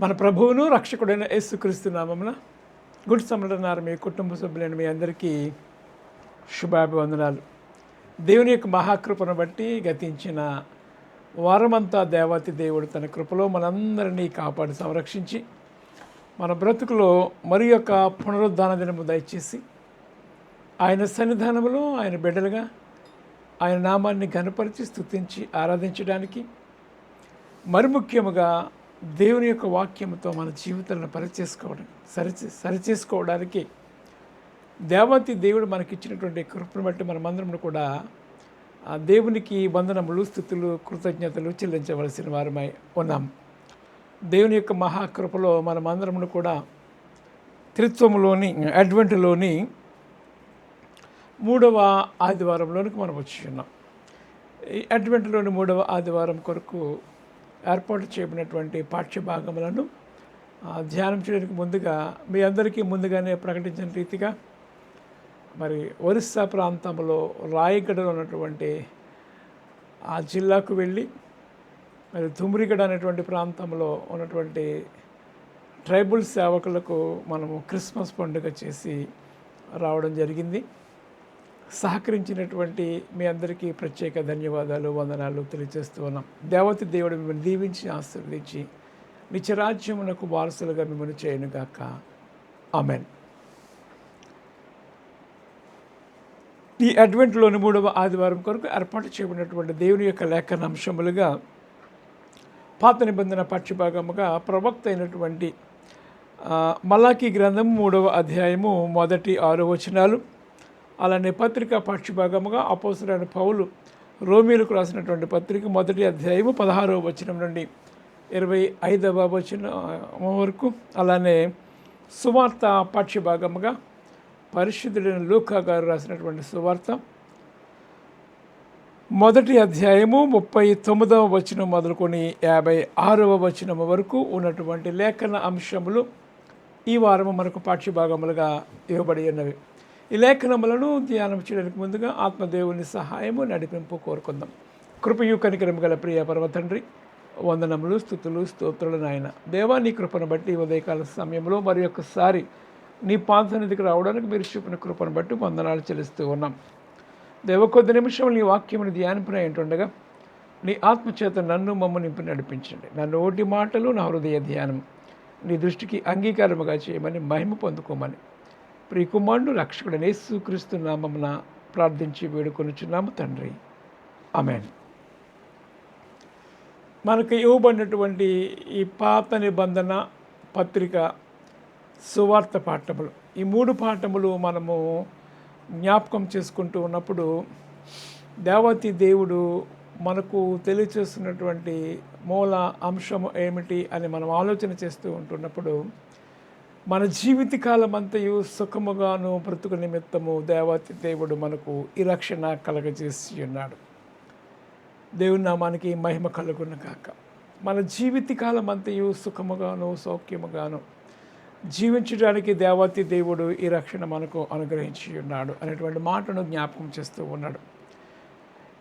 మన ప్రభువును రక్షకుడైన యేసుక్రీస్తు నామమున గుడ్ సమరన్నారు మీ కుటుంబ సభ్యులైన మీ అందరికీ శుభాభివందనాలు. దేవుని యొక్క మహాకృపను బట్టి గతించిన వారమంతా దేవాతి దేవుడు తన కృపలో మనందరినీ కాపాడి సంరక్షించి మన బ్రతుకులో మరి యొక్క పునరుద్ధాన దినము దయచేసి ఆయన సన్నిధానములో ఆయన బిడ్డలుగా ఆయన నామాన్ని ఘనపరిచి స్తుతించి ఆరాధించడానికి మరి ముఖ్యముగా దేవుని యొక్క వాక్యంతో మన జీవితాలను పరిచేసుకోవడం సరిచే సరిచేసుకోవడానికి దేవతి దేవుడు మనకిచ్చినటువంటి కృపను బట్టి మనమందరం కూడా ఆ దేవునికి వందనములు స్థుతులు కృతజ్ఞతలు చెల్లించవలసిన వారమై ఉన్నాం. దేవుని యొక్క మహాకృపలో మనమందరం కూడా త్రిత్వంలోని అడ్వెంట్లోని మూడవ ఆదివారంలోనికి మనం వచ్చి ఉన్నాం. ఈ అడ్వెంట్లోని మూడవ ఆదివారం కొరకు ఏర్పాటు చేయబడినటువంటి పాఠ్యభాగములను ధ్యానం చేయడానికి ముందుగా మీ అందరికీ ముందుగానే ప్రకటించిన రీతిగా మరి ఒరిస్సా ప్రాంతంలో రాయగడలో ఉన్నటువంటి ఆ జిల్లాకు వెళ్ళి మరి తుమ్రిగడ అనేటువంటి ప్రాంతంలో ఉన్నటువంటి ట్రైబల్ సేవకులకు మనము క్రిస్మస్ పండుగ చేసి రావడం జరిగింది. సహకరించినటువంటి మీ అందరికీ ప్రత్యేక ధన్యవాదాలు వందనాలు తెలియజేస్తూ ఉన్నాం. దేవత దేవుడు మిమ్మల్ని దీవించి ఆశీర్వదించి నిత్యరాజ్యమునకు వారసులుగా మిమ్మల్ని చేయనుగాక ఆమెన్. ఈ అడ్వెంట్లోని మూడవ ఆదివారం కొరకు ఏర్పాటు చేయబడినటువంటి దేవుని యొక్క లేఖన అంశములుగా పాత నిబంధన పక్షభాగముగా ప్రవక్త అయినటువంటి ఆ, గ్రంథం మూడవ అధ్యాయము మొదటి ఆరు వచనాలు అలానే పత్రిక పాఠ్యభాగముగా అపోసరైన పౌలు రోమిలకు రాసినటువంటి పత్రిక మొదటి అధ్యాయము పదహారవ వచనం నుండి ఇరవై ఐదవ వచనం వరకు అలానే సువార్త పాఠ్యభాగముగా పరిశుద్ధుడైన లూకా గారు రాసినటువంటి సువార్త. మొదటి అధ్యాయము ముప్పై తొమ్మిదవ వచనం మొదలుకొని యాభై ఆరవ వచనం వరకు ఉన్నటువంటి లేఖన అంశములు ఈ వారము మనకు పాఠ్యభాగములుగా ఇవ్వబడి ఉన్నవి. ఈ లేఖనములను ధ్యానం చేయడానికి ముందుగా ఆత్మదేవుని సహాయము నడిపింపు కోరుకుందాం. కృపయు కనికరము గల ప్రియ పర్వతండ్రి తండ్రి వందనములు స్థుతులు స్తోత్రులు నాయన. దేవా నీ కృపను బట్టి ఉదయకాల సమయంలో మరి ఒక్కసారి నీ పాంసన్నిధికి రావడానికి మీరు చూపిన కృపను బట్టి వందనాలు చెల్లిస్తూ ఉన్నాం. దేవ కొద్ది నిమిషం నీ వాక్యముని ధ్యానింపున ఏంటుండగా నీ ఆత్మచేత నన్ను మమ్మ నింపి నడిపించండి. నా నోటి మాటలు నా హృదయ ధ్యానం నీ దృష్టికి అంగీకారముగా చేయమని మహిమ పొందుకోమని ప్రియకుమారుడు రక్షకుడు యేసుక్రీస్తు నామమున ప్రార్థించి వేడుకొనుచున్నాము తండ్రి. అమెన్ మనకు ఇవ్వబడినటువంటి ఈ పాత నిబంధన పత్రిక సువార్త పాఠములు. ఈ మూడు పాఠములు మనము జ్ఞాపకం చేసుకుంటూ ఉన్నప్పుడు దేవతి దేవుడు మనకు తెలియచేస్తున్నటువంటి మూల అంశం ఏమిటి అని మనం ఆలోచన చేస్తూ ఉంటున్నప్పుడు మన జీవితకాలం అంతయు సుఖముగాను బ్రతుకు నిమిత్తము దేవతి దేవుడు మనకు ఈ రక్షణ కలగజేసి ఉన్నాడు. దేవుని నామానికి మహిమ కలుగును కాక మన జీవితకాలం అంతయు సుఖముగాను సౌఖ్యముగాను జీవించడానికి దేవతి దేవుడు ఈ రక్షణ మనకు అనుగ్రహించి ఉన్నాడు అనేటువంటి మాటను జ్ఞాపకం చేస్తూ ఉన్నాడు.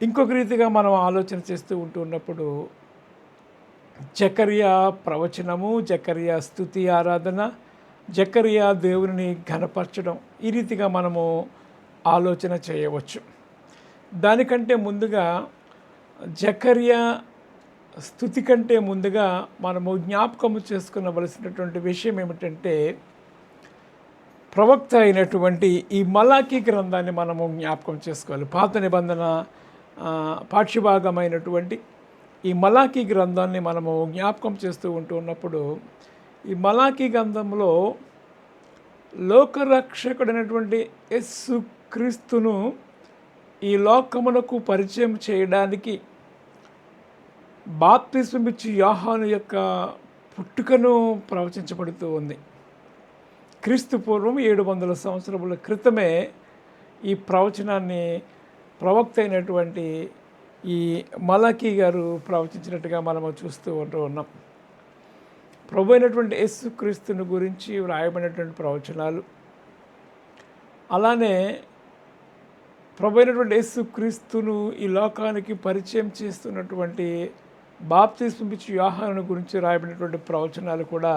ఇంకొక రీతిగా మనం ఆలోచన చేస్తూ ఉంటున్నప్పుడు జకర్యా ప్రవచనము జకర్యా స్థుతి ఆరాధన జకరియా దేవుని ఘనపరచడం ఈ రీతిగా మనము ఆలోచన చేయవచ్చు. దానికంటే ముందుగా జకర్యా స్థుతి కంటే ముందుగా మనము జ్ఞాపకము చేసుకునవలసినటువంటి విషయం ఏమిటంటే ప్రవక్త అయినటువంటి ఈ మలాఖీ గ్రంథాన్ని మనము జ్ఞాపకం చేసుకోవాలి. పాత నిబంధన పాక్షిభాగమైనటువంటి ఈ మలాఖీ గ్రంథాన్ని మనము జ్ఞాపకం చేస్తూ ఉంటూ ఉన్నప్పుడు ఈ మలాఖీ గ్రంథంలో లోకరక్షకుడైనటువంటి యస్సు క్రీస్తును ఈ లోకమునకు పరిచయం చేయడానికి బాప్తిస్మిచ్చి యోహాను యొక్క పుట్టుకను ప్రవచించబడుతూ ఉంది. క్రీస్తు పూర్వం ఏడు వందల సంవత్సరముల క్రితమే ఈ ప్రవచనాన్ని ప్రవక్త అయినటువంటి ఈ మలకీ గారు ప్రవచించినట్టుగా మనము చూస్తూ ఉంటూ ఉన్నాం. ప్రభు అయినటువంటి యేసు క్రీస్తుని గురించి వ్రాయబడినటువంటి ప్రవచనాలు. అలానే ప్రభు అయినటువంటి యేసు క్రీస్తును ఈ లోకానికి పరిచయం చేస్తున్నటువంటి బాప్తిస్మిచ్చి వ్యూహాలను గురించి రాయబడినటువంటి ప్రవచనాలు కూడా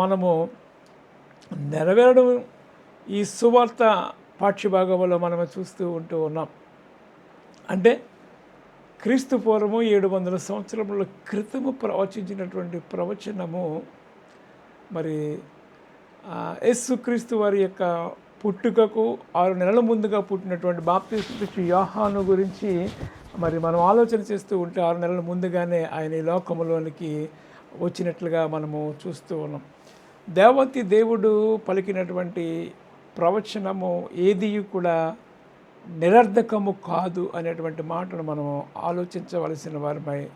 మనము నెరవేరడం ఈ సువార్త పాఠ్యభాగంలో మనము చూస్తూ ఉంటూ ఉన్నాం. అంటే క్రీస్తు పూర్వము ఏడు వందల సంవత్సరముల క్రితము ప్రవచించినటువంటి ప్రవచనము మరి ఆ, యేసుక్రీస్తు వారి యొక్క పుట్టుకకు ఆరు నెలల ముందుగా పుట్టినటువంటి బాప్తిస్టు యోహాను గురించి మరి మనం ఆలోచన చేస్తూ ఉంటే ఆరు నెలల ముందుగానే ఆయన ఈ లోకములోనికి వచ్చినట్లుగా మనము చూస్తూ ఉన్నాం. దేవతి దేవుడు పలికినటువంటి ప్రవచనము ఏది కూడా నిరర్ధకము కాదు అనేటువంటి మాటను మనం ఆలోచించవలసిన వారిపై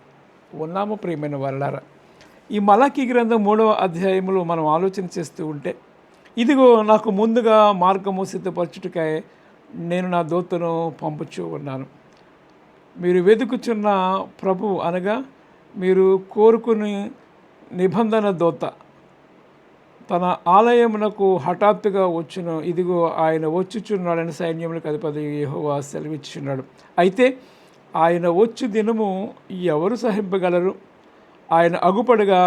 ఉన్నాము ప్రియమైన వాళ్ళారా ఈ మలకి గ్రంథం మూడవ అధ్యాయంలో మనం ఆలోచన చేస్తూ ఉంటే ఇదిగో నాకు ముందుగా మార్గము సిద్ధపరచుటకై నేను నా దూతను పంపుచూ ఉన్నాను. మీరు వెతుకుచున్న ప్రభు అనగా మీరు కోరుకుని నిబంధన దోత. తన ఆలయమునకు హఠాత్తుగా వచ్చును. ఇదిగో ఆయన వచ్చుచున్నాడని సైన్యములకు అధిపతి యహోవా సెలవిచ్చుచున్నాడు. అయితే ఆయన వచ్చు దినము ఎవరు సహింపగలరు? ఆయన అగుపడగా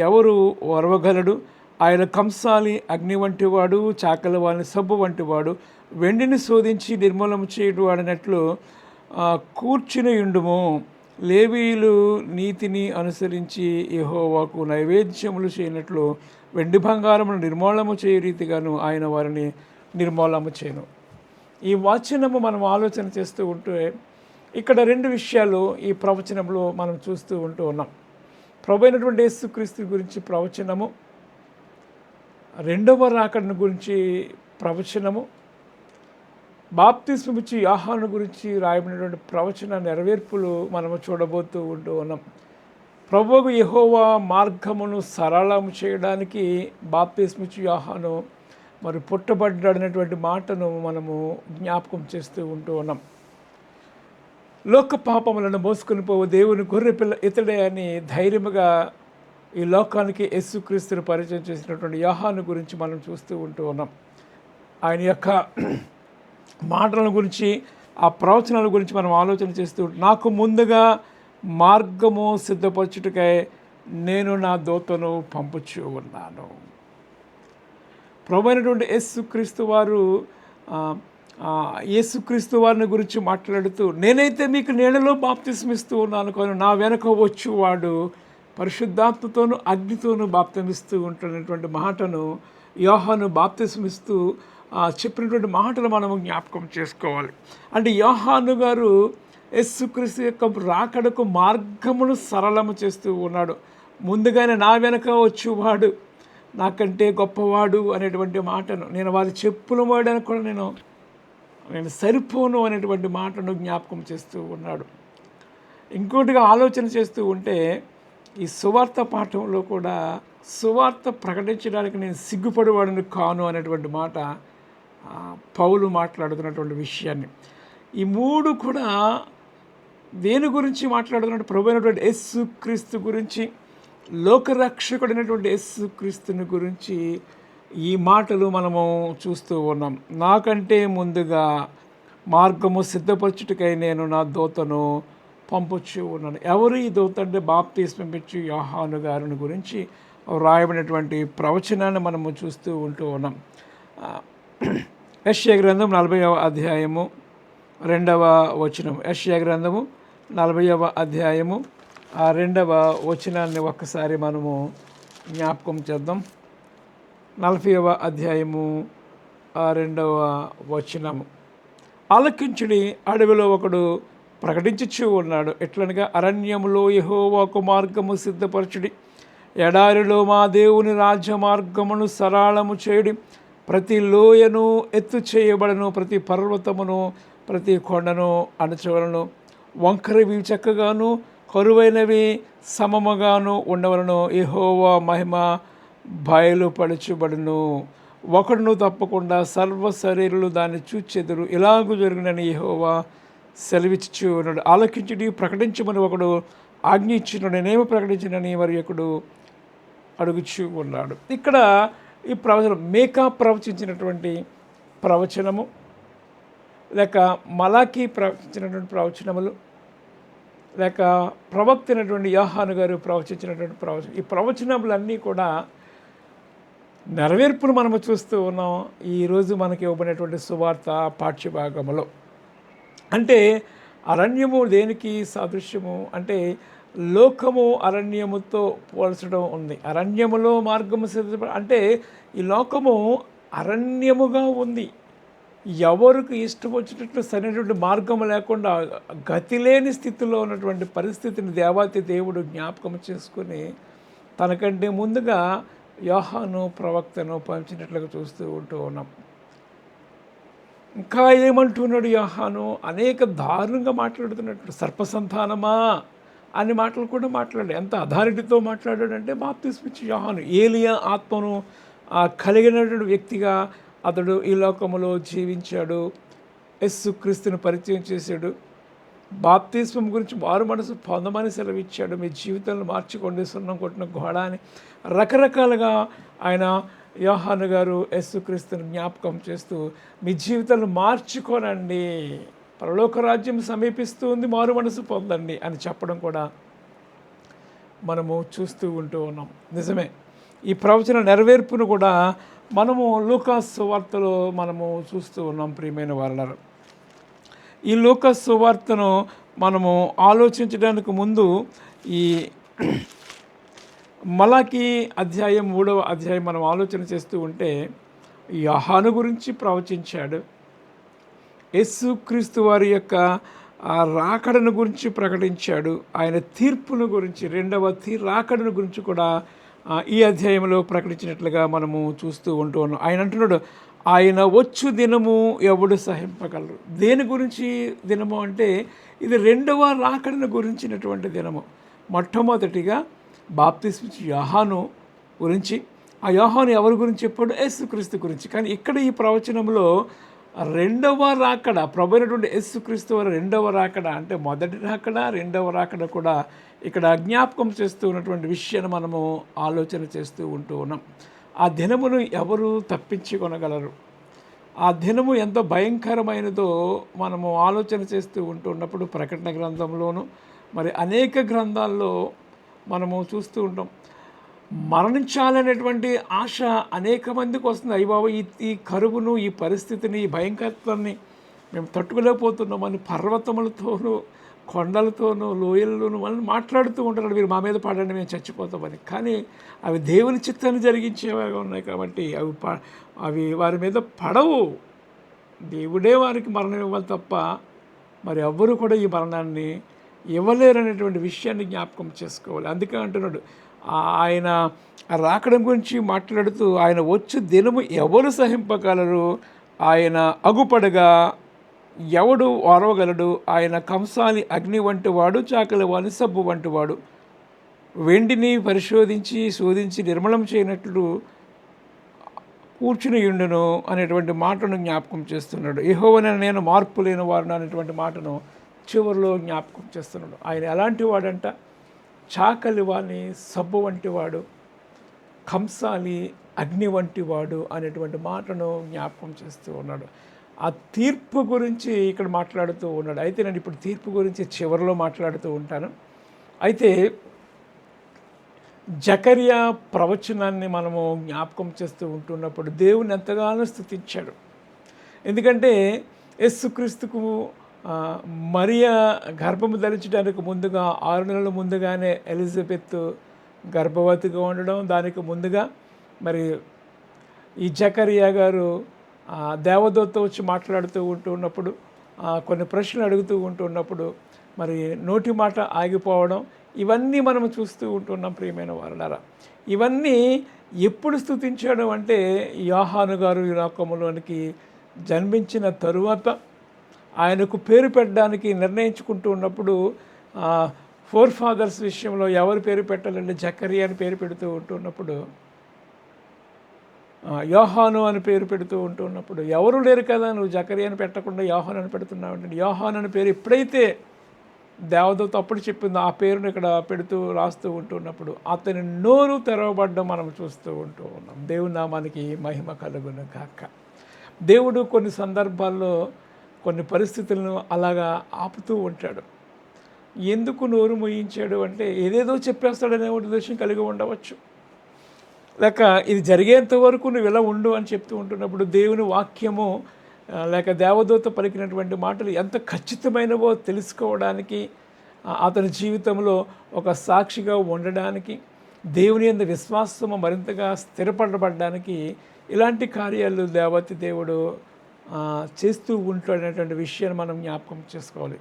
ఎవరు ఒరవగలడు? ఆయన కంసాలి అగ్ని వంటివాడు చాకల వాని సబ్బు వంటివాడు వెండిని శోధించి నిర్మూలన చేయువాడనట్లు ఆ, కూర్చుని ఉండుము లేవీలు నీతిని అనుసరించి యహోవాకు నైవేద్యములు చేయనట్లు వెండి బంగారమును నిర్మూలము చేయ రీతిగాను ఆయన వారిని నిర్మూలము చేయను. ఈ వాచనము మనం ఆలోచన చేస్తూ ఉంటే ఇక్కడ రెండు విషయాలు ఈ ప్రవచనంలో మనం చూస్తూ ఉంటూ ఉన్నాం. ప్రభు అయినటువంటి యేసుక్రీస్తు గురించి ప్రవచనము రెండవ రాకడను గురించి ప్రవచనము బాప్తిస్మిచ్చి ఆహాను గురించి రాయబడినటువంటి ప్రవచన నెరవేర్పులు మనము చూడబోతూ ఉంటూ ఉన్నాం. ప్రభువు యహోవా మార్గమును సరళము చేయడానికి బాప్తిస్మిచ్చు యోహాను మరి పుట్టబడ్డాడనేటువంటి మాటను మనము జ్ఞాపకం చేస్తూ ఉంటూ ఉన్నాం. లోక పాపములను మోసుకొని పోవు దేవుని గొర్రె పిల్ల ఇతడే అని ధైర్యముగా ఈ లోకానికి యేసుక్రీస్తుని పరిచయం చేసినటువంటి యోహాను గురించి మనం చూస్తూ ఉంటూ ఉన్నాం. ఆయన యొక్క మాటల గురించి ఆ ప్రవచనాల గురించి మనం ఆలోచన చేస్తూ నాకు ముందుగా మార్గము సిద్ధపరచుటకై నేను నా దూతను పంపుచూ ఉన్నాను. ప్రభు యేసుక్రీస్తు వారు యేసుక్రీస్తు వారిని గురించి మాట్లాడుతూ నేనైతే మీకు నీళ్ళలో బాప్తిస్మిస్తూ ఉన్నాను కానీ నా వెనక వచ్చువాడు పరిశుద్ధాత్మతోనూ అగ్నితోనూ బాప్తిమిస్తూ ఉంటున్నటువంటి మాటను యోహాను బాప్తిస్మిస్తూ చెప్పినటువంటి మాటలు మనము జ్ఞాపకం చేసుకోవాలి. అంటే యోహాను గారు యేసుక్రీస్తు యొక్క రాకడకు మార్గమును సరళము చేస్తూ ఉన్నాడు. ముందుగానే నా వెనక వచ్చేవాడు నాకంటే గొప్పవాడు అనేటువంటి మాటను నేను వారి చెప్పుల వాడని కూడా నేను నేను సరిపోను అనేటువంటి మాటను జ్ఞాపకం చేస్తూ ఉన్నాడు. ఇంకోటిగా ఆలోచన చేస్తూ ఉంటే ఈ సువార్త పాఠంలో కూడా సువార్త ప్రకటించడానికి నేను సిగ్గుపడేవాడిని కాను అనేటువంటి మాట పౌలు మాట్లాడుతున్నటువంటి విషయాన్ని. ఈ మూడు కూడా దేని గురించి మాట్లాడుతున్నాడు ప్రభు అయినటువంటి యేసు క్రీస్తు గురించి లోకరక్షకుడైనటువంటి యేసు క్రీస్తుని గురించి ఈ మాటలు మనము చూస్తూ ఉన్నాం. నాకంటే ముందుగా మార్గము సిద్ధపరచుటకై నేను నా దూతను పంపొచ్చు ఉన్నాను. ఎవరు ఈ దూత అంటే బాప్తీస్మించి యోహాను గారిని గురించి రాయబడినటువంటి ప్రవచనాన్ని మనము చూస్తూ ఉంటూ ఉన్నాం. యశ్య గ్రంథం నలభైవ అధ్యాయము రెండవ వచనం యశ్య గ్రంథము నలభైవ అధ్యాయము. ఆ రెండవ వచనాన్ని ఒక్కసారి మనము జ్ఞాపకం చేద్దాం. నలభైవ అధ్యాయము ఆ రెండవ వచనము. ఆలకించుడి అడవిలో ఒకడు ప్రకటించుచూ ఉన్నాడు. ఎట్లనగా అరణ్యములో ఒక మార్గము సిద్ధపరచుడి. ఎడారిలో మా దేవుని రాజ్య మార్గమును సరళము చేయడి. ప్రతి లోయను ఎత్తు చేయబడను ప్రతి పర్వతమును ప్రతి కొండను అణచవలను. వంకరవి చక్కగాను కరువైనవి సమముగాను ఉండవలను. ఎహోవా మహిమ బయలుపరచబడును. ఒకడును తప్పకుండా సర్వ శరీరులు దాన్ని చూచెదురు. ఇలాగూ జరిగినని యెహోవా సెలవిచ్చు ఉన్నాడు. ఆలోకించుడి ప్రకటించమని ఒకడు ఆజ్ఞ నేనేమి ప్రకటించినని మరి ఒకడు అడుగుచు ఉన్నాడు. ఇక్కడ ఈ ప్రవచనం మేకా ప్రవచించినటువంటి ప్రవచనము. లేక మలాకి ప్రవచించినటువంటి ప్రవచనములు లేక ప్రవక్త అయినటువంటి యోహాను గారు ప్రవచించినటువంటి ప్రవచనం ఈ ప్రవచనములన్నీ కూడా నెరవేర్పును మనము చూస్తూ ఉన్నాం. ఈరోజు మనకి ఇవ్వబడినటువంటి సువార్త పాఠ్యభాగములో. అంటే అరణ్యము దేనికి సాదృశ్యము? అంటే లోకము అరణ్యముతో పోల్చడం ఉంది. అరణ్యములో మార్గము సిద్ధ అంటే ఈ లోకము అరణ్యముగా ఉంది. ఎవరికి ఇష్టం వచ్చినట్లు సరైనటువంటి మార్గం లేకుండా గతి లేని స్థితిలో ఉన్నటువంటి పరిస్థితిని దేవాతి దేవుడు జ్ఞాపకం చేసుకుని తనకంటే ముందుగా యోహాను ప్రవక్తను పంచినట్లుగా చూస్తూ ఉంటూ ఉన్నాం. ఇంకా ఏమంటున్నాడు యోహాను? అనేక దారుణంగా మాట్లాడుతున్నట్టు సర్పసంతానమా అని మాటలు కూడా మాట్లాడు ఎంత అథారిటీతో మాట్లాడాడంటే బాప్తిస్మిచ్చి యోహాను ఏలియా ఆత్మను కలిగినటువంటి వ్యక్తిగా అతడు ఈ లోకములో జీవించాడు. యస్సు క్రీస్తుని పరిచయం చేశాడు. బాప్తిస్మం గురించి మారు మనసు పొందమని సెలవిచ్చాడు. మీ జీవితాలను మార్చుకోండి. సున్నం కొట్టిన గోడ అని రకరకాలుగా ఆయన యోహాను గారు యేసుక్రీస్తుని జ్ఞాపకం చేస్తూ మీ జీవితాలను మార్చుకోనండి. పరలోక రాజ్యం సమీపిస్తూ ఉంది. మారు మనసు పొందండి. అని చెప్పడం కూడా మనము చూస్తూ ఉంటూ ఉన్నాం. నిజమే. ఈ ప్రవచన నెరవేర్పును కూడా మనము లూకాస్ వార్తలో మనము చూస్తూ ఉన్నాం ప్రియమైన వారలారు. ఈ లూకాస్ సువార్తను మనము ఆలోచించడానికి ముందు ఈ మలాకి అధ్యాయం మూడవ అధ్యాయం మనం ఆలోచన చేస్తూ ఉంటే యహాను గురించి ప్రవచించాడు. యేసుక్రీస్తు వారి యొక్క ఆ రాకడను గురించి ప్రకటించాడు. ఆయన తీర్పును గురించి రెండవ తీ రాకడను గురించి కూడా ఈ అధ్యాయంలో ప్రకటించినట్లుగా మనము చూస్తూ ఉంటూ ఉన్నాం. ఆయన అంటున్నాడు ఆయన వచ్చు దినము ఎవడు సహింపగలరు. దేని గురించి దినము అంటే ఇది రెండవ రాకడను గురించినటువంటి దినము. మొట్టమొదటిగా బాప్తిస్మిచ్ యోహాను గురించి ఆ యోహాను ఎవరి గురించి చెప్పాడు? యేసుక్రీస్తు గురించి. కానీ ఇక్కడ ఈ ప్రవచనంలో రెండవ రాకడ ప్రభుత్వ యేసుక్రీస్తు వారి రెండవ రాకడ అంటే మొదటి రాకడ రెండవ రాకడ కూడా ఇక్కడ జ్ఞాపకం చేస్తూ ఉన్నటువంటి విషయాన్ని మనము ఆలోచన చేస్తూ ఉంటూ ఉన్నాం. ఆ దినమును ఎవరు తప్పించుకొనగలరు? ఆ దినము ఎంత భయంకరమైనదో మనము ఆలోచన చేస్తూ ఉంటూ ఉన్నప్పుడు ప్రకటన గ్రంథంలోను మరి అనేక గ్రంథాల్లో మనము చూస్తూ ఉంటాం. మరణించాలనేటువంటి ఆశ అనేక మందికి వస్తుంది. అయ్యబాబు ఈ ఈ కరువును ఈ పరిస్థితిని ఈ భయంకరత్వాన్ని మేము తట్టుకోలేకపోతున్నామని పర్వతములతోనూ కొండలతోనూ లోయలలోనూ వాళ్ళని మాట్లాడుతూ ఉంటారు మీరు మా మీద పాడండి మేము చచ్చిపోతామని కానీ అవి దేవుని చిత్తాన్ని జరిగించేవిగా ఉన్నాయి కాబట్టి అవి ప అవి వారి మీద పడవు. దేవుడే వారికి మరణం ఇవ్వాలి తప్ప మరి ఎవ్వరూ కూడా ఈ మరణాన్ని ఇవ్వలేరనేటువంటి విషయాన్ని జ్ఞాపకం చేసుకోవాలి. అందుకే అంటున్నాడు ఆయన రాకడం గురించి మాట్లాడుతూ ఆయన వచ్చే దినము ఎవరు సహింపగలరు? ఆయన అగుపడగా ఎవడు ఓరవగలడు ఆయన కంసాలి అగ్ని వంటి వాడు చాకలి వాని సబ్బు వంటి వాడు. వెండిని పరిశోధించి శోధించి నిర్మలం చేయనట్లు కూర్చుని ఉండును అనేటువంటి మాటను జ్ఞాపకం చేస్తున్నాడు. యెహోవాను నేను మార్పు లేని వారును అనేటువంటి మాటను చివరిలో జ్ఞాపకం చేస్తున్నాడు. ఆయన ఎలాంటి వాడంట? చాకలి వాణి సబ్బు వంటి వాడు కంసాలి అగ్ని వంటి వాడు అనేటువంటి మాటను జ్ఞాపకం చేస్తూ ఉన్నాడు. ఆ తీర్పు గురించి ఇక్కడ మాట్లాడుతూ ఉన్నాడు. అయితే నేను ఇప్పుడు తీర్పు గురించి చివరిలో మాట్లాడుతూ ఉంటాను. అయితే జకరియా ప్రవచనాన్ని మనము జ్ఞాపకం చేస్తూ ఉంటున్నప్పుడు దేవుని ఎంతగానో స్థుతించాడు. ఎందుకంటే యేసుక్రీస్తుకు మరియా గర్భము ధరించడానికి ముందుగా ఆరు నెలల ముందుగానే ఎలిజబెత్ గర్భవతిగా ఉండడం దానికి ముందుగా మరి ఈ జకరియా గారు దేవదూత వచ్చి మాట్లాడుతూ ఉంటూ ఉన్నప్పుడు కొన్ని ప్రశ్నలు అడుగుతూ ఉంటున్నప్పుడు మరి నోటి మాట ఆగిపోవడం ఇవన్నీ మనం చూస్తూ ఉంటున్నాం ప్రియమైన వారులారా. ఇవన్నీ ఎప్పుడు స్థుతించడం అంటే యోహాను గారు ఈ లోకములోనికి జన్మించిన తరువాత ఆయనకు పేరు పెట్టడానికి నిర్ణయించుకుంటూ ఉన్నప్పుడు ఫోర్ ఫాదర్స్ విషయంలో ఎవరు పేరు పెట్టాలంటే జకరి అని పేరు పెడుతూ ఉంటున్నప్పుడు యోహాను అని పేరు పెడుతూ ఉంటున్నప్పుడు ఎవరు లేరు కదా నువ్వు జకరి అని పెట్టకుండా యోహాను అని పెడుతున్నావు అంటే యోహాను అని పేరు ఎప్పుడైతే దేవదూత అప్పుడు చెప్పింది ఆ పేరును ఇక్కడ పెడుతూ రాస్తూ ఉంటున్నప్పుడు అతని నోరు తెరవబడ్డం మనం చూస్తూ ఉంటూ ఉన్నాం. దేవుని నామానికి మహిమ కలుగును కాక దేవుడు కొన్ని సందర్భాల్లో కొన్ని పరిస్థితులను అలాగా ఆపుతూ ఉంటాడు. ఎందుకు నోరు మోయించాడు అంటే ఏదేదో చెప్పేస్తాడనే ఉద్దేశం కలిగి ఉండవచ్చు. లేక ఇది జరిగేంత వరకు నువ్వు ఇలా ఉండు అని చెప్తూ ఉంటున్నప్పుడు దేవుని వాక్యము లేక దేవదూత పలికినటువంటి మాటలు ఎంత ఖచ్చితమైనవో తెలుసుకోవడానికి అతని జీవితంలో ఒక సాక్షిగా ఉండడానికి దేవుని యొక్క విశ్వాసము మరింతగా స్థిరపడబడడానికి ఇలాంటి కార్యాలు దేవతి దేవుడు చేస్తూ ఉంటాడనేటువంటి విషయాన్ని మనం జ్ఞాపకం చేసుకోవాలి.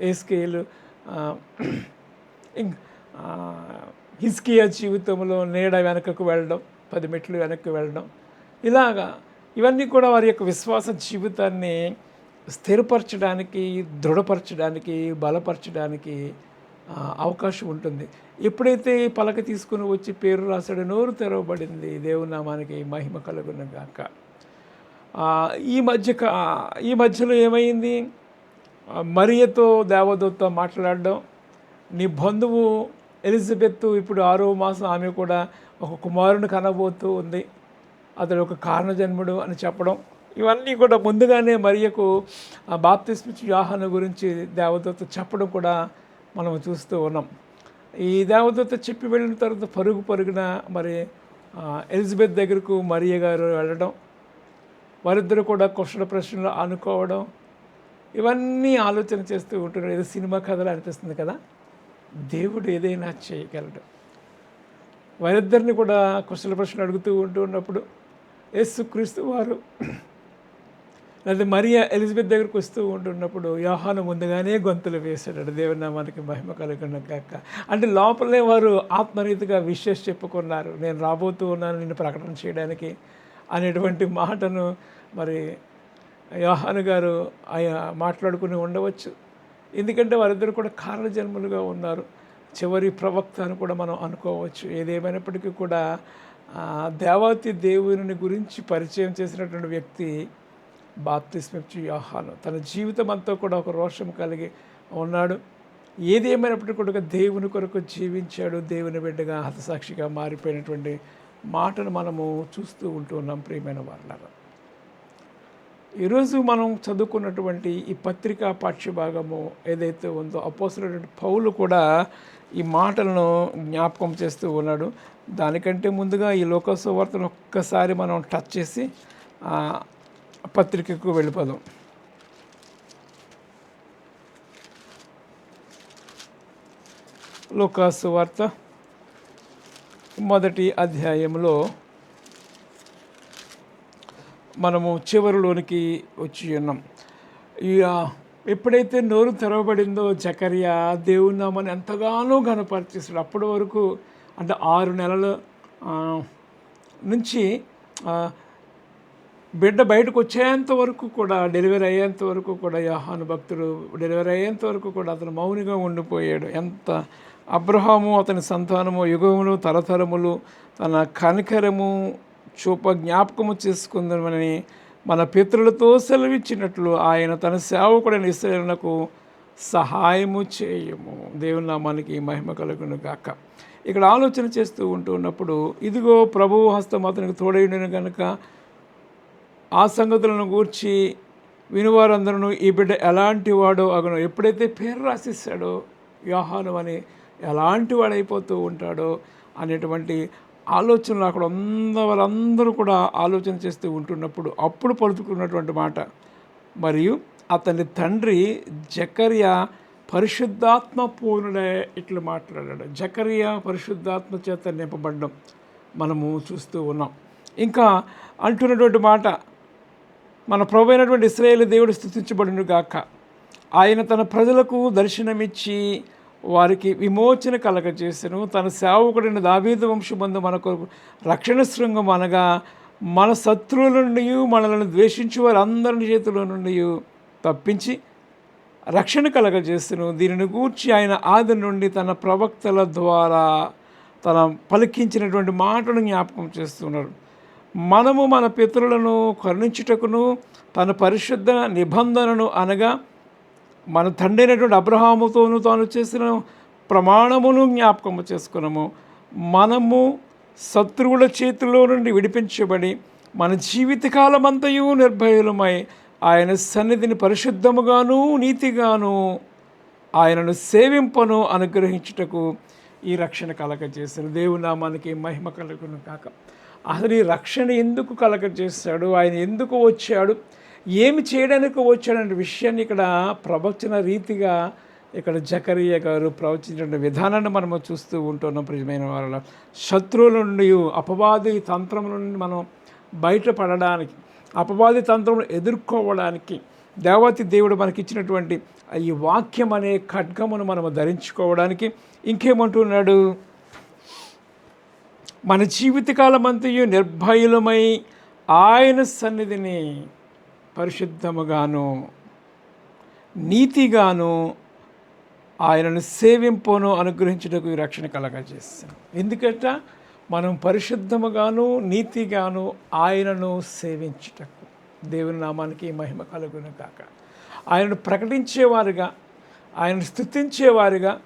ఏ ఏస్కేలు హిస్కియా జీవితంలో నీడ వెనకకు వెళ్ళడం పది మెట్లు వెనక్కి వెళ్ళడం ఇలాగా ఇవన్నీ కూడా వారి యొక్క విశ్వాస జీవితాన్ని స్థిరపరచడానికి దృఢపరచడానికి బలపరచడానికి అవకాశం ఉంటుంది. ఎప్పుడైతే పలక తీసుకుని వచ్చి పేరు రాశాడు నోరు తెరవబడింది దేవునామానికి మహిమ కలుగును గాక. ఈ మధ్య ఈ మధ్యలో ఏమైంది? మరియతో దేవదూత మాట్లాడడం నీ బంధువు ఎలిజబెత్ ఇప్పుడు ఆరో మాసం ఆమె కూడా ఒక కుమారుని కనబోతూ ఉంది. అతడు ఒక కారణజన్ముడు అని చెప్పడం. ఇవన్నీ కూడా ముందుగానే మరియకు బాప్తిస్మిచ్ యాహాను గురించి దేవదూత చెప్పడం కూడా మనం చూస్తూ ఉన్నాం. ఈ దేవదూత చెప్పి వెళ్ళిన తర్వాత పరుగు పరుగున మరి ఎలిజబెత్ దగ్గరకు మరియ గారు వెళ్ళడం. వారిద్దరు కూడా కుషల ప్రశ్నలు అనుకోవడం ఇవన్నీ ఆలోచన చేస్తూ ఉంటున్నారు. ఏదో సినిమా కథలు అనిపిస్తుంది కదా? దేవుడు ఏదైనా చేయగలడు. వారిద్దరిని కూడా కుశల ప్రశ్నలు అడుగుతూ ఉంటూ ఉన్నప్పుడు యేసుక్రీస్తు వారు లేదా మరియా ఎలిజబెత్ దగ్గరకు వస్తూ ఉంటున్నప్పుడు యోహాను ముందుగానే గొంతులు వేశాడు. దేవుని నామానికి మహిమ కలుగున్న కాక అంటే లోపలే వారు ఆత్మరీతిగా విశేష చెప్పుకున్నారు. నేను రాబోతూ ఉన్నాను నిన్ను ప్రకటన చేయడానికి అనేటువంటి మాటను మరి యోహాను గారు ఆయన మాట్లాడుకుని ఉండవచ్చు. ఎందుకంటే వారిద్దరు కూడా కారణజన్ములుగా ఉన్నారు. చివరి ప్రవక్త అని కూడా మనం అనుకోవచ్చు. ఏదేమైనప్పటికీ కూడా దేవతి దేవాతి దేవుని గురించి పరిచయం చేసినటువంటి వ్యక్తి బాప్తిస్మిచ్చి యోహాను. తన జీవితం అంతా కూడా ఒక రోషం కలిగి ఉన్నాడు. ఏదేమైనప్పటికీ కూడా దేవుని కొరకు జీవించాడు. దేవుని బిడ్డగా హతసాక్షిగా మారిపోయినటువంటి మాటను మనము చూస్తూ ఉంటూ ఉన్నాం ప్రియమైన వాళ్ళ ఈరోజు మనం చదువుకున్నటువంటి ఈ పత్రికా పాఠ్యభాగము ఏదైతే ఉందో అపోసరైనటువంటి పౌలు కూడా ఈ మాటలను జ్ఞాపకం చేస్తూ ఉన్నాడు. దానికంటే ముందుగా ఈ లోకసువార్తను ఒక్కసారి మనం టచ్ చేసి పత్రికకు వెళ్ళిపోదాం. లోకాసు వార్త మొదటి అధ్యాయంలో మనము చివరిలోనికి వచ్చి ఉన్నాం. ఇక ఎప్పుడైతే నోరు తెరవబడిందో జకర్యా దేవుని నామని ఎంతగానో గనపరిచేస్తాడు అప్పటి వరకు అంటే ఆరు నెలల నుంచి బిడ్డ బయటకు వచ్చేంత వరకు కూడా డెలివరీ అయ్యేంత వరకు కూడా యోహాను భక్తుడు డెలివరీ అయ్యేంత వరకు కూడా అతను మౌనిగా ఉండిపోయాడు. ఎంత అబ్రహాము అతని సంతానము యుగములు తరతరములు తన కనికరము చూప జ్ఞాపకము చేసుకుందామని మన పితరులతో సెలవిచ్చినట్లు ఆయన తన సేవకుడైన ఇస్రాయేలునకు సహాయము చేయము. దేవుని నామానికి మహిమ కలుగును గాక. ఇక్కడ ఆలోచన చేస్తూ ఉంటూ ఉన్నప్పుడు ఇదిగో ప్రభువు హస్తం అతనికి తోడైండిన కనుక ఆ సంగతులను గూర్చి వినువారందరూ ఈ బిడ్డ ఎలాంటి వాడో అగను ఎప్పుడైతే పేరు రాసిస్తాడో యోహాను అని ఎలాంటి వాడైపోతూ ఉంటాడో అనేటువంటి ఆలోచనలు అక్కడ అంద వాళ్ళందరూ కూడా ఆలోచన చేస్తూ ఉంటున్నప్పుడు అప్పుడు పలుకున్నటువంటి మాట. మరియు అతని తండ్రి జకర్య పరిశుద్ధాత్మ పూర్ణుడే ఇట్లా మాట్లాడాడు. జకర్య పరిశుద్ధాత్మ చేత నింపబడ్డం మనము చూస్తూ ఉన్నాం. ఇంకా అంటున్నటువంటి మాట మన ప్రభు అయినటువంటి ఇస్రాయేల్ దేవుడు స్థుతించబడును గాక ఆయన తన ప్రజలకు దర్శనమిచ్చి వారికి విమోచన కలగజేసెను తన సేవకుడైన దావీదు వంశమందు మనకు రక్షణ శృంగం అనగా మన శత్రువుల నుండి మనలను ద్వేషించే వారందరి చేతుల నుండి తప్పించి రక్షణ కలగజేస్తును దీనిని గూర్చి ఆయన ఆది నుండి తన ప్రవక్తల ద్వారా తన పలికించినటువంటి మాటను జ్ఞాపకం చేస్తున్నారు. మనము మన పితరులను కరుణించుటకును తన పరిశుద్ధ నిబంధనను అనగా మన తండ్రి అయినటువంటి అబ్రహాముతోను తాను చేసిన ప్రమాణమును జ్ఞాపకము చేసుకున్నాము మనము శత్రువుల చేతిలో నుండి విడిపించబడి మన జీవితకాలమంతయు నిర్భయులమై ఆయన సన్నిధిని పరిశుద్ధముగాను నీతిగాను ఆయనను సేవింపను అనుగ్రహించుటకు ఈ రక్షణ కలగ చేశారు. దేవుని మహిమ కలుగును కాక అసలు ఈ రక్షణ ఎందుకు కలగ చేశాడు? ఆయన ఎందుకు వచ్చాడు? ఏమి చేయడానికి వచ్చాడనే విషయాన్ని ఇక్కడ ప్రవచన రీతిగా ఇక్కడ జకరియా గారు ప్రవచించిన విధానాన్ని మనము చూస్తూ ఉంటున్నాం ప్రియమైన వాళ్ళ శత్రువుల నుండి అపవాది తంత్రముల నుండి మనం బయటపడడానికి అపవాది తంత్రములు ఎదుర్కోవడానికి దేవతి దేవుడు మనకి ఇచ్చినటువంటి ఈ వాక్యం అనే ఖడ్గమును మనము ధరించుకోవడానికి ఇంకేమంటున్నాడు? మన జీవితకాలం అంతయు నిర్భయులమై ఆయన సన్నిధిని పరిశుద్ధముగాను నీతిగాను ఆయనను సేవింపును అనుగ్రహించుటకు ఈ రక్షణ కలగజేస్తాం ఎందుకంటే? మనం పరిశుద్ధముగాను నీతిగాను ఆయనను సేవించుటకు. దేవుని నామానికి మహిమ కలుగును కాక ఆయనను ప్రకటించేవారుగా ఆయనను స్థుతించేవారుగా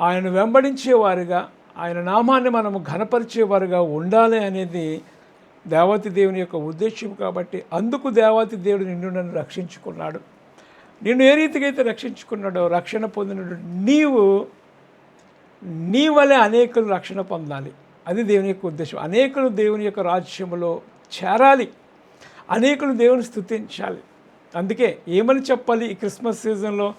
ఆయనను వెంబడించేవారుగా ఆయన నామాన్ని మనము ఘనపరిచేవారుగా ఉండాలి అనేది దేవతి దేవుని యొక్క ఉద్దేశం కాబట్టి అందుకు దేవతి దేవుడు నిన్ను నన్ను రక్షించుకున్నాడు. నిన్ను ఏ రీతిగా అయితే రక్షించుకున్నాడో రక్షణ పొందినడు నీవు నీ వలె అనేకులు రక్షణ పొందాలి. అది దేవుని యొక్క ఉద్దేశం. అనేకులు దేవుని యొక్క రాజ్యంలో చేరాలి. అనేకులు దేవుని స్థుతించాలి. అందుకే ఏమని చెప్పాలి ఈ క్రిస్మస్ సీజన్లో?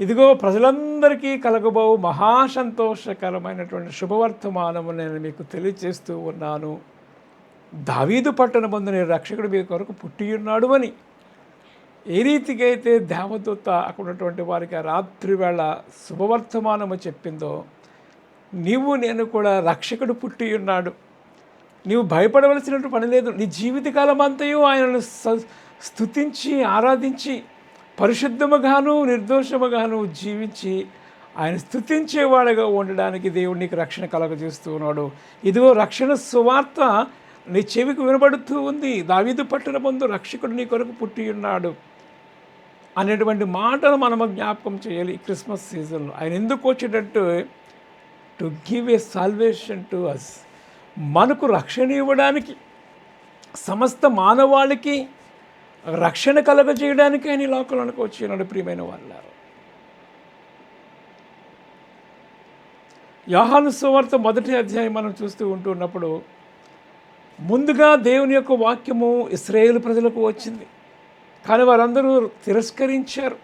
ఇదిగో ప్రజలందరికీ కలగబోవు మహాసంతోషకరమైనటువంటి శుభవర్తమానము నేను మీకు తెలియజేస్తూ ఉన్నాను. దావీదు పట్టణ పొందిన నేను రక్షకుడు మీ కొరకు పుట్టి ఉన్నాడు అని. ఏ రీతికైతే దేవదూత అక్కడ ఉన్నటువంటి వారికి ఆ రాత్రి వేళ శుభవర్తమానము చెప్పిందో నీవు నేను కూడా రక్షకుడు పుట్టి ఉన్నాడు. నీవు భయపడవలసినటువంటి పని లేదు. నీ జీవితకాలం అంతయు ఆయనను స్థుతించి స్తుతించి ఆరాధించి పరిశుద్ధముగాను నిర్దోషముగాను జీవించి ఆయన స్థుతించేవాడుగా ఉండడానికి దేవుడు నీకు రక్షణ కలగజేస్తూ ఉన్నాడు. ఇదిగో రక్షణ సువార్త నీ చెవికి వినబడుతూ ఉంది దావీదు పట్టణ ముందు రక్షకుడు నీ కొరకు పుట్టి ఉన్నాడు అనేటువంటి మాటలు మనము జ్ఞాపకం చేయాలి ఈ క్రిస్మస్ సీజన్లో. ఆయన ఎందుకు వచ్చేటట్టు? To give a salvation to us మనకు రక్షణ ఇవ్వడానికి సమస్త మానవాళికి రక్షణ కలగజేయడానికి ఆయన లోకంలోనికి వచ్చినాడు ప్రియమైన వాళ్ళారు యాహాను సువార్త మొదటి అధ్యాయం మనం చూస్తూ ఉంటున్నప్పుడు ముందుగా దేవుని యొక్క వాక్యము ఇస్రాయేల్ ప్రజలకు వచ్చింది. కానీ వారందరూ తిరస్కరించారు.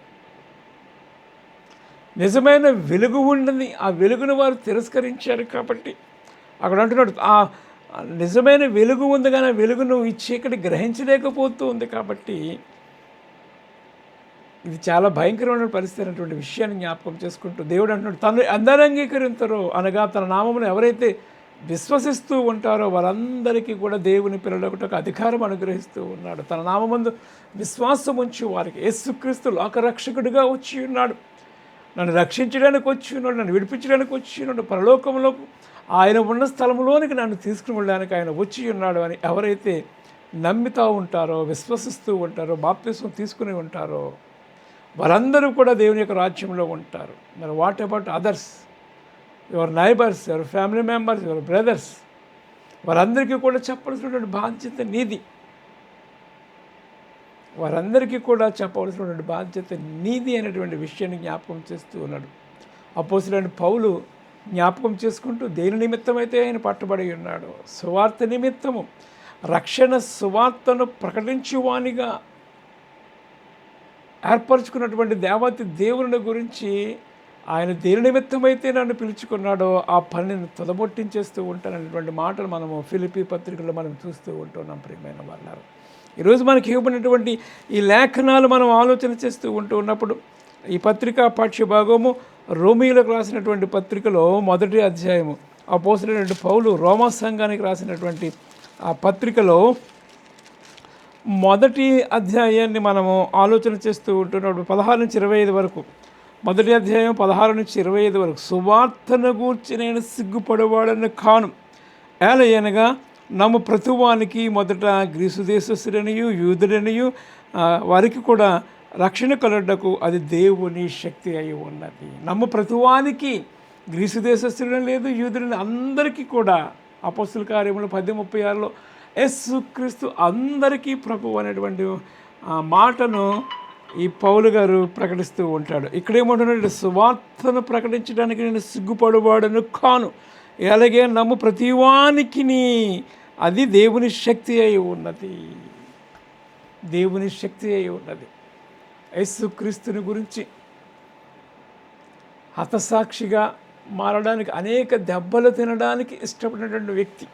నిజమైన వెలుగు ఉండని ఆ వెలుగును వారు తిరస్కరించారు కాబట్టి. అక్కడ అంటున్నాడు ఆ నిజమైన వెలుగు ఉంది కానీ ఆ వెలుగును ఈ చీకటి గ్రహించలేకపోతూ ఉంది కాబట్టి ఇది చాలా భయంకరమైన పరిస్థితి అనేటువంటి విషయాన్ని జ్ఞాపకం చేసుకుంటూ దేవుడు అంటున్నాడు తను అందరూ అంగీకరించరో అనగా తన నామమును ఎవరైతే విశ్వసిస్తూ ఉంటారో వారందరికీ కూడా దేవుని పిల్లలకు అధికారం అనుగ్రహిస్తూ ఉన్నాడు. తన నామందు విశ్వాసం ఉంచి వారికి యేసుక్రీస్తు లోకరక్షకుడిగా వచ్చి ఉన్నాడు. నన్ను రక్షించడానికి వచ్చి ఉన్నాడు నన్ను విడిపించడానికి వచ్చి ఉన్నాడు పరలోకంలో ఆయన ఉన్న స్థలంలోనికి నన్ను తీసుకుని వెళ్ళడానికి ఆయన వచ్చి ఉన్నాడు అని ఎవరైతే నమ్మితా ఉంటారో విశ్వసిస్తూ ఉంటారో బాప్తిస్వం తీసుకుని ఉంటారో వారందరూ కూడా దేవుని యొక్క రాజ్యంలో ఉంటారు. మరి what about others? Your neighbours your family members your brothers వారందరికీ కూడా చెప్పవలసినటువంటి బాధ్యత నీది. వారందరికీ కూడా చెప్పవలసినటువంటి బాధ్యత నీది అనేటువంటి విషయాన్ని జ్ఞాపకం చేస్తూ ఉన్నాడు. అపోసులైన పౌలు జ్ఞాపకం చేసుకుంటూ దేని నిమిత్తమైతే ఆయన పట్టుబడి ఉన్నాడు సువార్త నిమిత్తము రక్షణ సువార్తను ప్రకటించువానిగా ఏర్పరచుకున్నటువంటి దేవతి దేవుని గురించి ఆయన దేని నిమిత్తమైతే నన్ను పిలుచుకున్నాడో ఆ పనిని తొదబొట్టించేస్తూ ఉంటాననేటువంటి మాటలు మనము ఫిలిపి పత్రికలో మనం చూస్తూ ఉంటున్నాం ప్రియమైన వాళ్ళారు ఈరోజు మనకి ఇవ్వబడినటువంటి ఈ లేఖనాలు మనం ఆలోచన చేస్తూ ఉంటూ ఉన్నప్పుడు ఈ పత్రికా పాఠ్యభాగము రోమిలకు రాసినటువంటి పత్రికలో మొదటి అధ్యాయము ఆ పోసినటువంటి పౌలు రోమా సంఘానికి రాసినటువంటి ఆ పత్రికలో మొదటి అధ్యాయాన్ని మనము ఆలోచన చేస్తూ ఉంటున్నప్పుడు పదహారు నుంచి ఇరవై ఐదు వరకు మొదటి అధ్యాయం పదహారు నుంచి ఇరవై ఐదు వరకు. సువార్తను గూర్చి నేను సిగ్గుపడేవాడని కాను. ఏలయనగా నమ్ము ప్రతివానికి మొదట గ్రీసు దేశస్థుడనియు యూదుడనియు వారికి కూడా రక్షణ కలుగుటకు అది దేవుని శక్తి అయి ఉన్నది. నమ్ము ప్రతివానికి గ్రీసు దేశస్థుడని లేదు యూదుడని అందరికీ కూడా అపస్తుల కార్యములు పది ముప్పై ఆరులో యస్సు క్రీస్తు అందరికీ ప్రభు అనేటువంటి ఆ మాటను ఈ పౌలు గారు ప్రకటిస్తూ ఉంటాడు. ఇక్కడేమంటున్నాడు సువార్తను ప్రకటించడానికి నేను సిగ్గుపడువాడను కాను. అలాగే నమ్ము ప్రతివానికి అది దేవుని శక్తి అయి ఉన్నది. దేవుని శక్తి అయి ఉన్నది. యేసుక్రీస్తుని గురించి హతసాక్షిగా మారడానికి అనేక దెబ్బలు తినడానికి ఇష్టపడినటువంటి వ్యక్తి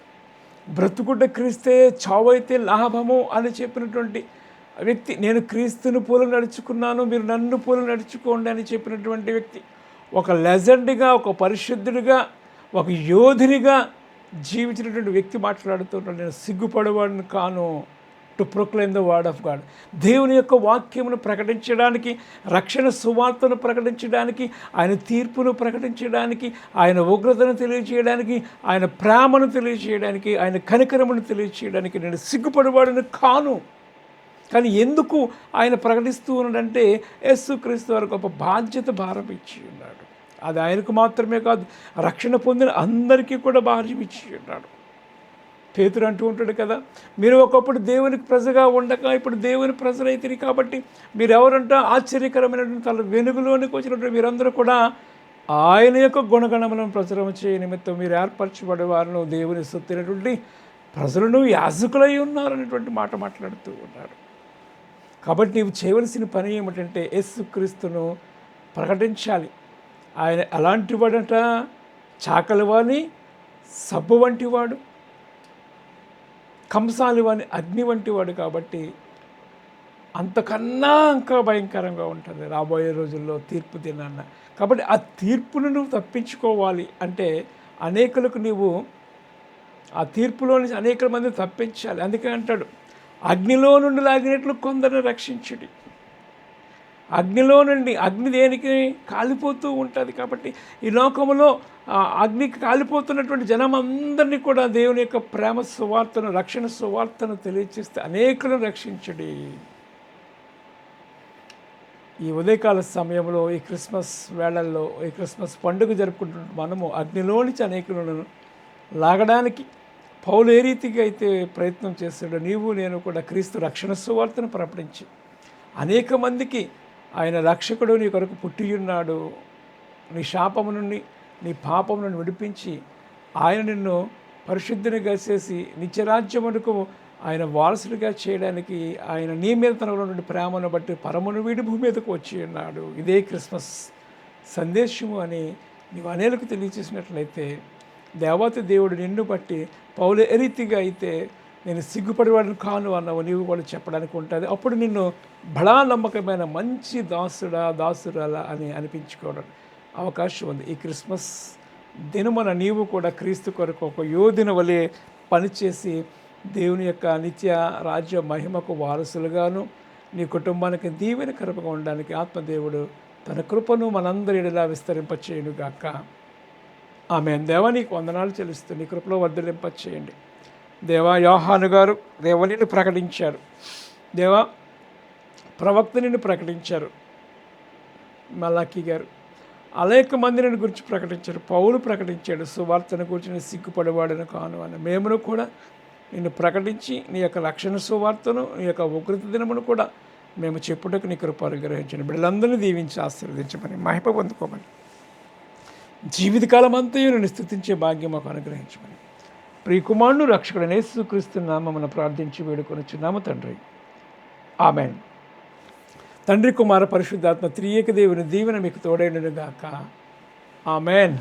బ్రతుకుట క్రీస్తే చావైతే లాభము అని చెప్పినటువంటి వ్యక్తి నేను క్రీస్తుని పోలు నడుచుకున్నాను మీరు నన్ను పోలు నడుచుకోండి అని చెప్పినటువంటి వ్యక్తి ఒక లెజెండ్గా ఒక పరిశుద్ధుడిగా ఒక యోధునిగా జీవించినటువంటి వ్యక్తి మాట్లాడుతున్నాడు. నేను సిగ్గుపడేవాడిని కాను to proclaim the word of God దేవుని యొక్క వాక్యమును ప్రకటించడానికి రక్షణ సువార్తను ప్రకటించడానికి ఆయన తీర్పును ప్రకటించడానికి ఆయన ఉగ్రతను తెలియజేయడానికి ఆయన ప్రేమను తెలియజేయడానికి ఆయన కనికరమును తెలియజేయడానికి నేను సిగ్గుపడేవాడిని కాను. కానీ ఎందుకు ఆయన ప్రకటిస్తూ ఉన్నాడంటే యేసుక్రీస్తు వారికి ఒక బాధ్యత భారం ఇచ్చి ఉన్నాడు. అది ఆయనకు మాత్రమే కాదు రక్షణ పొందిన అందరికీ కూడా భార్య ఇచ్చి ఉన్నాడు. పేతురు అంటూ ఉంటాడు కదా మీరు ఒకప్పుడు దేవునికి ప్రజగా ఉండక ఇప్పుడు దేవుని ప్రజలైతే కాబట్టి మీరు ఆశ్చర్యకరమైనటువంటి తల వెనుగులోనికి వచ్చినటువంటి మీరందరూ కూడా ఆయన యొక్క గుణగణములను ప్రచురం చేయ నిమిత్తం మీరు ఏర్పరచబడే వారిను దేవుని సొత్తినటువంటి ప్రజలను యాజకులై ఉన్నారనేటువంటి మాట మాట్లాడుతూ ఉన్నారు. కాబట్టి నీవు చేయవలసిన పని ఏమిటంటే యేసుక్రీస్తును ప్రకటించాలి. ఆయన అలాంటి వాడట చాకలి వాని సబ్బు వంటి వాడు కంసాలి అగ్ని వంటి వాడు కాబట్టి అంతకన్నా ఇంకా భయంకరంగా ఉంటుంది రాబోయే రోజుల్లో తీర్పు తినన్న కాబట్టి ఆ తీర్పును నువ్వు తప్పించుకోవాలి అంటే అనేకులకు నీవు ఆ తీర్పులో నుంచి అనేక మంది తప్పించాలి. అందుకే అంటాడు అగ్నిలో నుండి లాగినట్లు కొందరిని రక్షించుడి. అగ్నిలో నుండి అగ్ని దేనికి కాలిపోతూ ఉంటుంది కాబట్టి ఈ లోకంలో అగ్నికి కాలిపోతున్నటువంటి జనం అందరినీ కూడా దేవుని యొక్క ప్రేమ సువార్తను రక్షణ సువార్తను తెలియచేస్తే అనేకులను రక్షించడి. ఈ ఉదయకాల సమయంలో ఈ క్రిస్మస్ వేళల్లో ఈ క్రిస్మస్ పండుగ జరుపుకుంటున్న మనము అగ్నిలో నుంచి అనేకులను లాగడానికి పౌలు ఏ రీతిగా అయితే ప్రయత్నం చేస్తాడో నీవు నేను కూడా క్రీస్తు రక్షణ సువార్తను ప్రకటించి. అనేక మందికి ఆయన రక్షకుడు నీ కొరకు పుట్టియున్నాడు. నీ శాపము నుండి నీ పాపం నుండి విడిపించి ఆయన నిన్ను పరిశుద్ధినిగా చేసి నిత్యరాజ్యమునకు ఆయన వారసుడిగా చేయడానికి ఆయన నీ మీద తనలో నుండి ప్రేమను బట్టి పరమును వీడి భూమి మీదకు వచ్చి ఉన్నాడు. ఇదే క్రిస్మస్ సందేశము అని నీవు అనేలకు తెలియచేసినట్లయితే దేవత దేవుడు నిన్ను బట్టి పౌలు ఎరీతిగా అయితే నేను సిగ్గుపడేవాడిని కాను అన్నావు నీవు కూడా చెప్పడానికి ఉంటుంది. అప్పుడు నిన్ను బడా నమ్మకమైన మంచి దాసుడా దాసురాలా అని అనిపించుకోవడం అవకాశం ఉంది. ఈ క్రిస్మస్ దినమున నీవు కూడా క్రీస్తు కొరకు ఒక యోధిన వలె పనిచేసి దేవుని యొక్క నిత్య రాజ్య మహిమకు వారసులుగాను నీ కుటుంబానికి దీవెనకరపగా ఉండడానికి ఆత్మదేవుడు తన కృపను మనందరిలా విస్తరింపచేయునుగాక. ఆమె దేవా నీకు వందనాలు చెల్లిస్తుంది నీ వర్ధలింప చేయండి దేవా యోహాను గారు దేవనిని ప్రకటించారు. దేవా ప్రవక్తనిని ప్రకటించారు. మలాఖీ గారు అనేక మందిని గురించి ప్రకటించారు. పౌలు ప్రకటించాడు సువార్తను గురించి నేను సిగ్గుపడేవాడని కాను అని. మేమును కూడా నిన్ను ప్రకటించి నీ యొక్క రక్షణ సువార్తను నీ యొక్క ఉగ్రత దినమును కూడా మేము చెప్పుటకు నీ కృప అనుగ్రహించండి. బిడ్డలందరినీ దీవించి ఆశీర్వదించమని మహిప పొందుకోమని. జీవితకాలం అంతయు నేను స్థుతించే భాగ్యం మాకు అనుగ్రహించమని. ప్రియకుమారుడు రక్షకుడు నేసుక్రీస్తు నామమున ప్రార్థించి వేడుకొని చిన్నాము తండ్రి. ఆమెన్. తండ్రి కుమార పరిశుద్ధాత్మ త్రియేక దేవుని దీవెన మీకు తోడైనగాక ఆమెన్.